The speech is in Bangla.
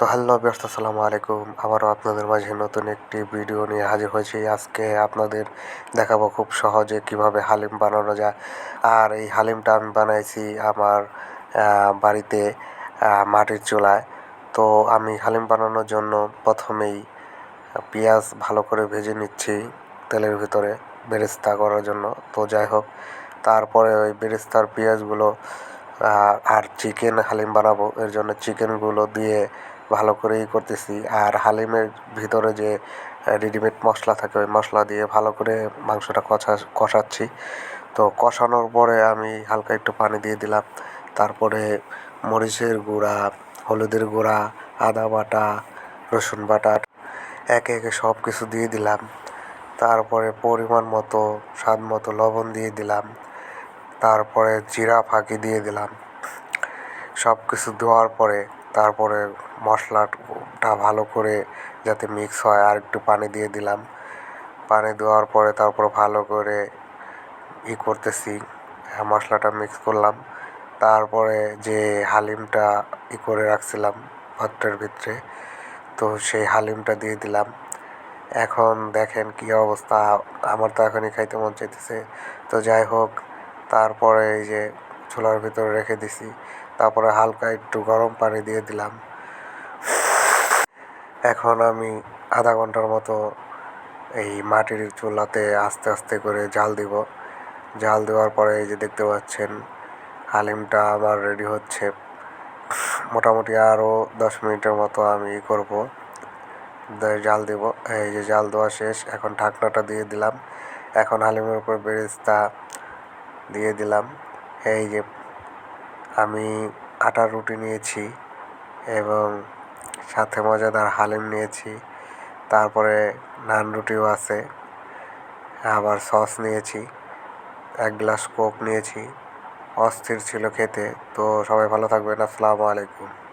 তো হ্যালো ব্যস্ত আসসালামু আলাইকুম। আবারও আপনাদের মাঝে নতুন একটি ভিডিও নিয়ে হাজির হয়েছি। আজকে আপনাদের দেখাবো খুব সহজে কীভাবে হালিম বানানো যায়। আর এই হালিমটা আমি বানাইছি আমার বাড়িতে মাটির চুলায়। তো আমি হালিম বানানোর জন্য প্রথমেই পেঁয়াজ ভালো করে ভেজে নিচ্ছি তেলের ভিতরে বেরেস্তা করার জন্য। তো যাই হোক, তারপরে ওই বেরেস্তার পেঁয়াজগুলো আর চিকেন হালিম বানাবো। এর জন্য চিকেনগুলো দিয়ে ভালো করেই করতেছি। আর হালিমের ভিতরে যে রেডিমেড মশলা থাকে, ওই মশলা দিয়ে ভালো করে মাংসটা কষা, কষাচ্ছি। তো কষানোর পরে আমি হালকা একটু পানি দিয়ে দিলাম। তারপরে মরিচের গুঁড়া, হলুদের গুঁড়া, আদা বাটা, রসুন বাটা, একে একে সব কিছু দিয়ে দিলাম। তারপরে পরিমাণ মতো, স্বাদ মতো লবণ দিয়ে দিলাম। তারপরে জিরা ফাঁকি দিয়ে দিলাম। সব কিছু দেওয়ার পরে তারপরে মশলাটা ভালো করে যাতে মিক্স হয়, আর একটু পানি দিয়ে দিলাম। পানি দেওয়ার পরে তারপর ভালো করে ই করতেছি, মশলাটা মিক্স করলাম। তারপরে যে হালিমটা ই করে রাখছিলাম ভাতটার ভিতরে, তো সেই হালিমটা দিয়ে দিলাম। এখন দেখেন কি অবস্থা, আমার তো এখনই খাইতে মন চাইতেছে। তো যাই হোক তারপরে এই যে চুলার ভিতরে রেখে দিছি। তারপরে হালকা একটু গরম পানি দিয়ে দিলাম। এখন আমি আধা ঘণ্টার মতো এই মাটির চুলাতে আস্তে আস্তে করে জাল দিব। জাল দেওয়ার পরে এই যে দেখতে পাচ্ছেন, হালিমটা আমার রেডি হচ্ছে। মোটামুটি আরও দশ মিনিটের মতো আমি করব। জাল দেব। এই যে জাল দেওয়া শেষ, এখন ঢাকনাটা দিয়ে দিলাম। এখন হালিমের উপর বেরেস্তা দিয়ে দিলাম। এই যে আমি আটার রুটি নিয়েছি এবং সাথে মজাদার হালিম নিয়েছি। তারপরে নান রুটিও আছে। আবার সস নিয়েছি। এক গ্লাস কোক নিয়েছি। অস্থির ছিল খেতে। তো সবাই ভালো থাকবেন। আসসালামু আলাইকুম।